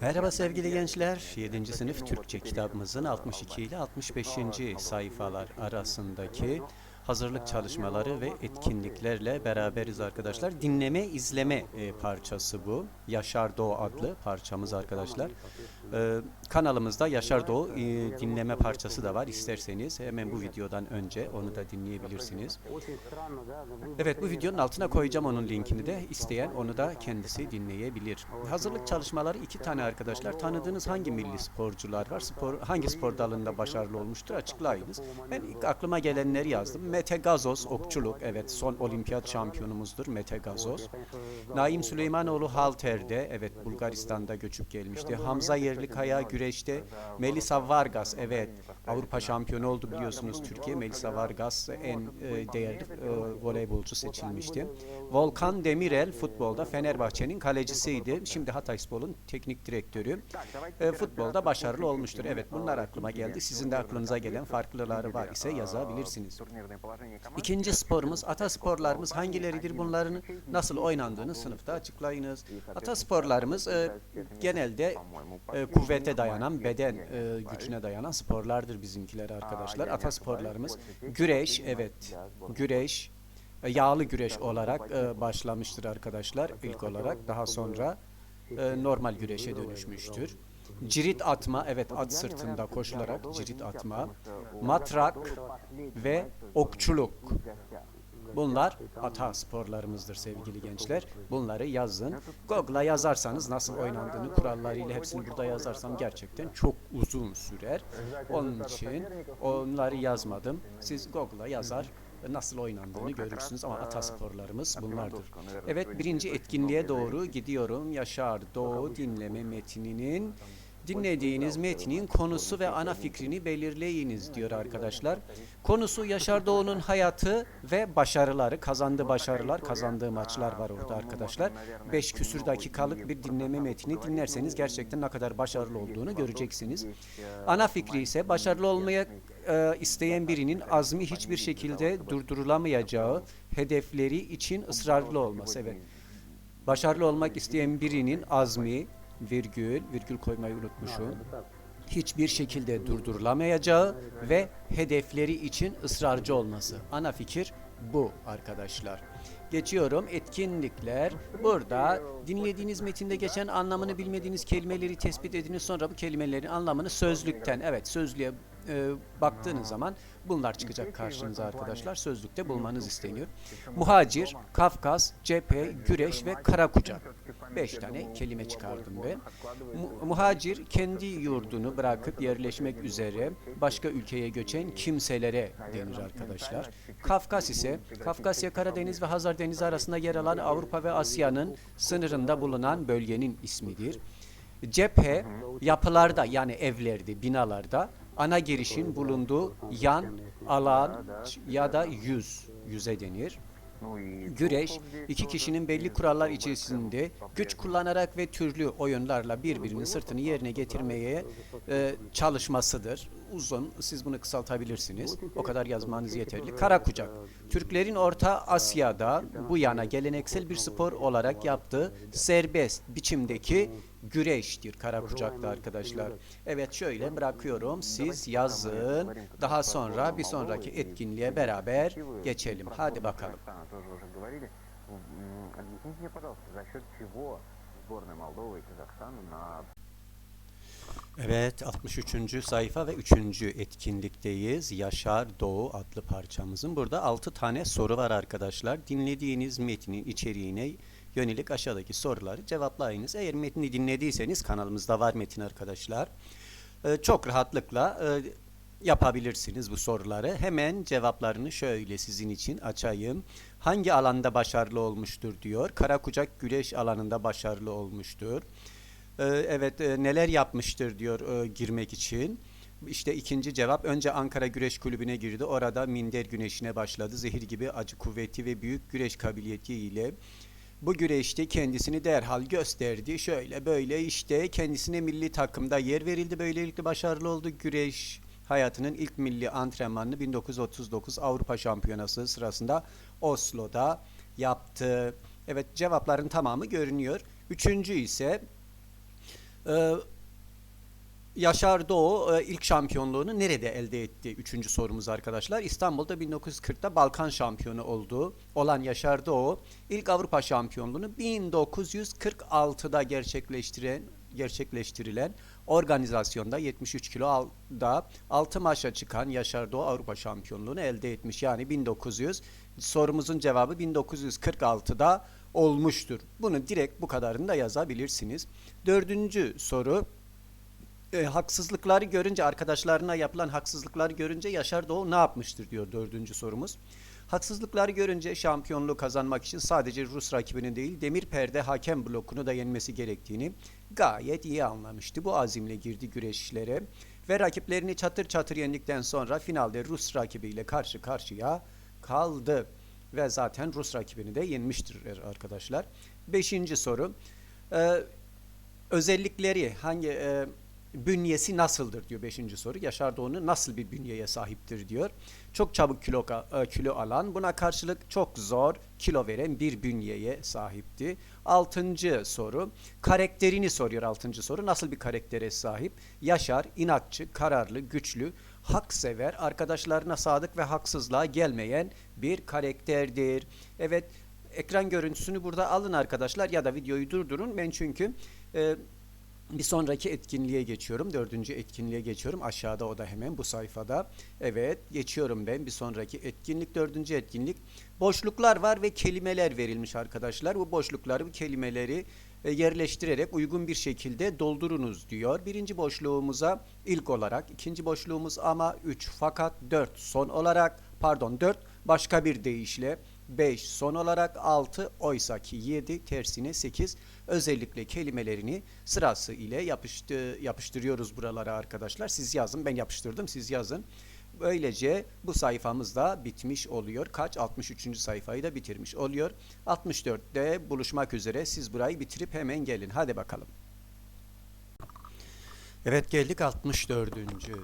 Merhaba sevgili gençler. 7. sınıf Türkçe kitabımızın 62 ile 65. sayfalar arasındaki hazırlık çalışmaları ve etkinliklerle beraberiz arkadaşlar. Dinleme izleme e, parçası bu. Yaşar Doğu adlı parçamız arkadaşlar. E, kanalımızda Yaşar Doğu e, dinleme parçası da var. İsterseniz hemen bu videodan önce onu da dinleyebilirsiniz. Evet bu videonun altına koyacağım onun linkini de. İsteyen onu da kendisi dinleyebilir. Hazırlık çalışmaları iki tane arkadaşlar. Tanıdığınız hangi milli sporcular var? Spor hangi spor dalında başarılı olmuştur? Açıklayınız. Ben aklıma gelenleri yazdım. Mete Gazoz okçuluk. Evet son olimpiyat şampiyonumuzdur Mete Gazoz. Naim Süleymanoğlu halterde. Evet Bulgaristan'da göçüp gelmişti. Hamza Yerlikaya güreşte. Melisa Vargas evet Avrupa şampiyonu oldu biliyorsunuz Türkiye. Melisa Vargas en e, değerli e, voleybolcu seçilmişti. Volkan Demirel futbolda Fenerbahçe'nin kalecisiydi. Şimdi Hatayspor'un teknik direktörü. E, futbolda başarılı olmuştur. Evet bunlar aklıma geldi. Sizin de aklınıza gelen farklıları var ise yazabilirsiniz. İkinci sporumuz atasporlarımız hangileridir bunların nasıl oynandığını sınıfta açıklayınız. Atasporlarımız genelde kuvvete dayanan beden gücüne dayanan sporlardır bizimkiler arkadaşlar. Atasporlarımız güreş evet güreş e, yağlı güreş olarak e, başlamıştır arkadaşlar ilk olarak daha sonra e, normal güreşe dönüşmüştür. Cirit atma, evet at sırtında koşularak cirit atma, matrak ve okçuluk. Bunlar ata sporlarımızdır sevgili gençler. Bunları yazın. Google'a yazarsanız nasıl oynandığını kurallarıyla hepsini burada yazarsam gerçekten çok uzun sürer. Onun için onları yazmadım. Siz Google'a yazar nasıl oynandığını görürsünüz ama ata sporlarımız bunlardır. Evet birinci etkinliğe doğru gidiyorum. Yaşar Doğu dinleme metninin Dinlediğiniz metnin konusu ve ana fikrini belirleyiniz diyor arkadaşlar. Konusu Yaşar Doğu'nun hayatı ve başarıları, kazandığı başarılar, kazandığı maçlar var orada arkadaşlar. 5 küsür dakikalık bir dinleme metni dinlerseniz gerçekten ne kadar başarılı olduğunu göreceksiniz. Ana fikri ise başarılı olmaya e, isteyen birinin azmi hiçbir şekilde durdurulamayacağı hedefleri için ısrarlı olması. Evet. Başarılı olmak isteyen birinin azmi, virgül, virgül koymayı unutmuşum. Hiçbir şekilde durdurulamayacağı ve hedefleri için ısrarcı olması. Ana fikir bu arkadaşlar. Geçiyorum etkinlikler. Burada dinlediğiniz metinde geçen anlamını bilmediğiniz kelimeleri tespit ediniz. Sonra bu kelimelerin anlamını sözlükten, evet sözlüğe e, baktığınız zaman bunlar çıkacak karşınıza arkadaşlar. Sözlükte bulmanız isteniyor. Muhacir, Kafkas, cephe, güreş ve karakucak. Beş tane kelime çıkardım mu- muhacir kendi yurdunu bırakıp yerleşmek üzere başka ülkeye göçen kimselere denir arkadaşlar. Kafkas ise Kafkasya, Karadeniz ve Hazar Denizi arasında yer alan Avrupa ve Asya'nın sınırında bulunan bölgenin ismidir. Cephe yapılarda yani evlerde, binalarda ana girişin bulunduğu yan, alan ya da yüz, yüze denir. Güreş, iki kişinin belli kurallar içerisinde güç kullanarak ve türlü oyunlarla birbirinin sırtını yerine getirmeye e, çalışmasıdır Uzun, siz bunu kısaltabilirsiniz. O kadar yazmanız yeterli. Kara kucak. Türklerin Orta Asya'da bu yana geleneksel bir spor olarak yaptığı serbest biçimdeki güreştir kara kucakta arkadaşlar. Evet şöyle bırakıyorum. Siz yazın. Daha sonra bir sonraki etkinliğe beraber geçelim. Hadi bakalım. тоже уже говорили. М, Объясните мне, пожалуйста, за счет чего сборная Молдовы и Казахстана на Evet 63. sayfa ve 3. etkinlikteyiz. Yaşar Doğu adlı parçamızın. Burada 6 tane soru var arkadaşlar. Dinlediğiniz metnin içeriğine yönelik aşağıdaki soruları cevaplayınız. Eğer metni dinlediyseniz kanalımızda var metin arkadaşlar. Ee, çok rahatlıkla e, yapabilirsiniz bu soruları. Hemen cevaplarını şöyle sizin için açayım. Hangi alanda başarılı olmuştur diyor. Karakucak güreş alanında başarılı olmuştur. Ee, evet e, neler yapmıştır diyor e, girmek için. İşte ikinci cevap önce Ankara Güreş Kulübü'ne girdi. Orada minder güneşine başladı. Zehir gibi acı kuvveti ve büyük güreş kabiliyeti ile bu güreşte kendisini derhal gösterdi. Şöyle böyle işte kendisine milli takımda yer verildi. Böylelikle başarılı oldu. Güreş hayatının ilk milli antrenmanını 1939 Avrupa Şampiyonası sırasında Oslo'da yaptı. Evet cevapların tamamı görünüyor. Üçüncü ise Ee, Yaşar Doğu e, ilk şampiyonluğunu nerede elde etti? Üçüncü sorumuz arkadaşlar. İstanbul'da 1940'ta Balkan şampiyonu olduğu olan Yaşar Doğu ilk Avrupa şampiyonluğunu 1946'da gerçekleştiren gerçekleştirilen organizasyonda 73 kiloda 6 maça çıkan Yaşar Doğu Avrupa şampiyonluğunu elde etmiş. Yani 1900 sorumuzun cevabı 1946'da olmuştur. Bunu direkt bu kadarını da yazabilirsiniz. Dördüncü soru e, haksızlıkları görünce arkadaşlarına yapılan haksızlıkları görünce Yaşar Doğu ne yapmıştır diyor dördüncü sorumuz. Haksızlıkları görünce şampiyonluğu kazanmak için sadece Rus rakibini değil demir perde hakem blokunu da yenmesi gerektiğini gayet iyi anlamıştı. Bu azimle girdi güreşlere ve rakiplerini çatır çatır yendikten sonra finalde Rus rakibiyle karşı karşıya kaldı. Ve zaten Rus rakibini de yenmiştir arkadaşlar. Beşinci soru. Ee, özellikleri hangi e, bünyesi nasıldır diyor 5. soru. Yaşar Doğu'nun nasıl bir bünyeye sahiptir diyor. Çok çabuk kilo e, kilo alan, buna karşılık çok zor kilo veren bir bünyeye sahipti. 6. soru. Karakterini soruyor 6. soru. Nasıl bir karaktere sahip? Yaşar, inatçı, kararlı, güçlü, hak sever, arkadaşlarına sadık ve haksızlığa gelmeyen bir karakterdir. Evet, ekran görüntüsünü burada alın arkadaşlar ya da videoyu durdurun. Ben çünkü e, bir sonraki etkinliğe geçiyorum. Dördüncü etkinliğe geçiyorum. Aşağıda o da hemen bu sayfada. Evet geçiyorum ben bir sonraki etkinlik. Dördüncü etkinlik. Boşluklar var ve kelimeler verilmiş arkadaşlar. Bu boşlukları, bu kelimeleri e, yerleştirerek uygun bir şekilde doldurunuz diyor. Birinci boşluğumuza ilk olarak, ikinci boşluğumuz ama 3 fakat 4 son olarak, pardon 4 başka bir deyişle 5 son olarak 6 oysaki 7 tersine 8 özellikle kelimelerini sırası ile yapıştı, yapıştırıyoruz buralara arkadaşlar. Siz yazın ben yapıştırdım siz yazın. Böylece bu sayfamız da bitmiş oluyor. Kaç? 63. sayfayı da bitirmiş oluyor. 64'te buluşmak üzere. Siz burayı bitirip hemen gelin. Hadi bakalım. Evet geldik 64.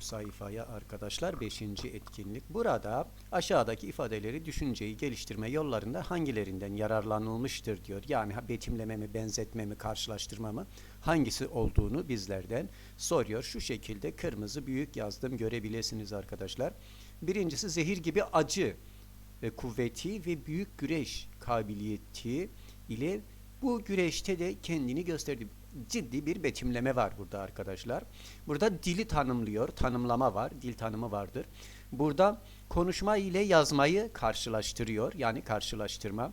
sayfaya arkadaşlar 5. etkinlik. Burada aşağıdaki ifadeleri düşünceyi geliştirme yollarında hangilerinden yararlanılmıştır diyor. Yani betimleme mi, benzetme mi, karşılaştırma mı hangisi olduğunu bizlerden soruyor. Şu şekilde kırmızı büyük yazdım görebilirsiniz arkadaşlar. Birincisi zehir gibi acı ve kuvveti ve büyük güreş kabiliyeti ile bu güreşte de kendini gösterdi ciddi bir betimleme var burada arkadaşlar. Burada dili tanımlıyor, tanımlama var, dil tanımı vardır. Burada konuşma ile yazmayı karşılaştırıyor, yani karşılaştırma.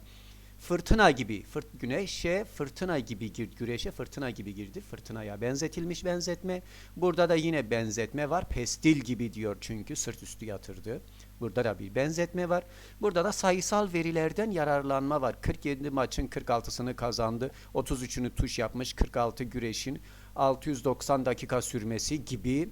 Fırtına gibi, fırt güneşe fırtına gibi girdi, güreşe fırtına gibi girdi. Fırtınaya benzetilmiş benzetme. Burada da yine benzetme var. Pestil gibi diyor çünkü sırt üstü yatırdı. Burada da bir benzetme var. Burada da sayısal verilerden yararlanma var. 47 maçın 46'sını kazandı. 33'ünü tuş yapmış. 46 güreşin 690 dakika sürmesi gibi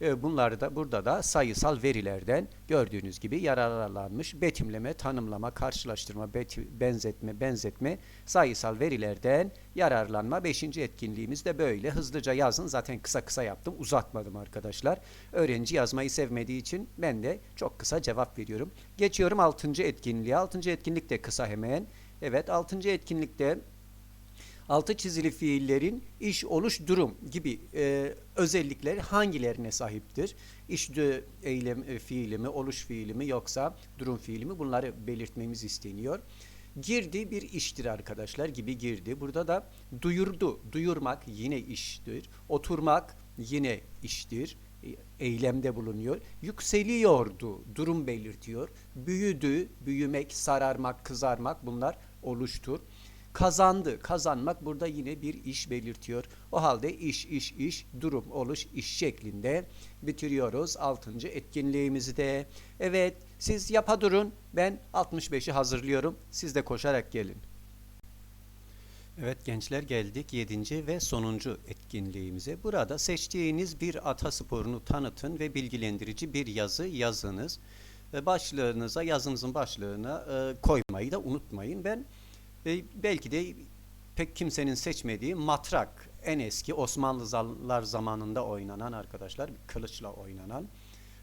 Bunlar da burada da sayısal verilerden gördüğünüz gibi yararlanmış betimleme, tanımlama, karşılaştırma, beti, benzetme, benzetme, sayısal verilerden yararlanma. Beşinci etkinliğimiz de böyle. Hızlıca yazın. Zaten kısa kısa yaptım. Uzatmadım arkadaşlar. Öğrenci yazmayı sevmediği için ben de çok kısa cevap veriyorum. Geçiyorum altıncı etkinliğe. Altıncı etkinlik de kısa hemen. Evet altıncı etkinlikte altı çizili fiillerin iş oluş durum gibi e, özellikler hangilerine sahiptir? İş de, eylem e, fiili mi, oluş fiili mi yoksa durum fiili mi bunları belirtmemiz isteniyor. Girdi bir iştir arkadaşlar gibi girdi. Burada da duyurdu. Duyurmak yine iştir. Oturmak yine iştir. E, eylemde bulunuyor. Yükseliyordu. Durum belirtiyor. Büyüdü. Büyümek, sararmak, kızarmak bunlar oluştur kazandı. Kazanmak burada yine bir iş belirtiyor. O halde iş, iş, iş, durum, oluş, iş şeklinde bitiriyoruz. Altıncı etkinliğimizi de. Evet siz yapa durun. Ben 65'i hazırlıyorum. Siz de koşarak gelin. Evet gençler geldik 7. ve sonuncu etkinliğimize. Burada seçtiğiniz bir atasporunu tanıtın ve bilgilendirici bir yazı yazınız. Başlığınıza, yazınızın başlığına e, koymayı da unutmayın. Ben e, belki de pek kimsenin seçmediği matrak en eski Osmanlılar zamanında oynanan arkadaşlar kılıçla oynanan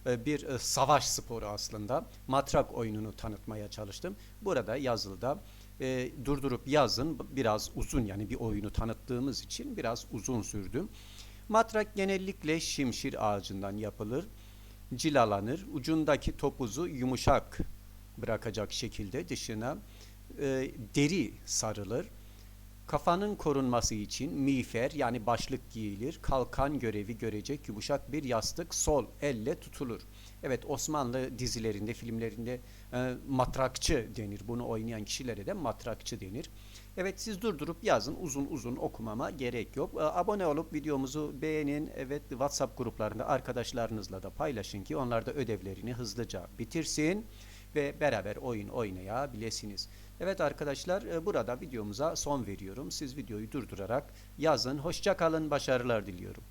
e, bir e, savaş sporu aslında matrak oyununu tanıtmaya çalıştım. Burada yazılıda e, durdurup yazın. Biraz uzun yani bir oyunu tanıttığımız için biraz uzun sürdü. Matrak genellikle şimşir ağacından yapılır. Cilalanır. Ucundaki topuzu yumuşak bırakacak şekilde dışına e, deri sarılır. Kafanın korunması için miğfer yani başlık giyilir. Kalkan görevi görecek yumuşak bir yastık sol elle tutulur. Evet Osmanlı dizilerinde, filmlerinde e, matrakçı denir. Bunu oynayan kişilere de matrakçı denir. Evet siz durdurup yazın. Uzun uzun okumama gerek yok. E, abone olup videomuzu beğenin. Evet WhatsApp gruplarında arkadaşlarınızla da paylaşın ki onlar da ödevlerini hızlıca bitirsin ve beraber oyun oynayabilirsiniz. Evet arkadaşlar e, burada videomuza son veriyorum. Siz videoyu durdurarak yazın. Hoşça kalın, başarılar diliyorum.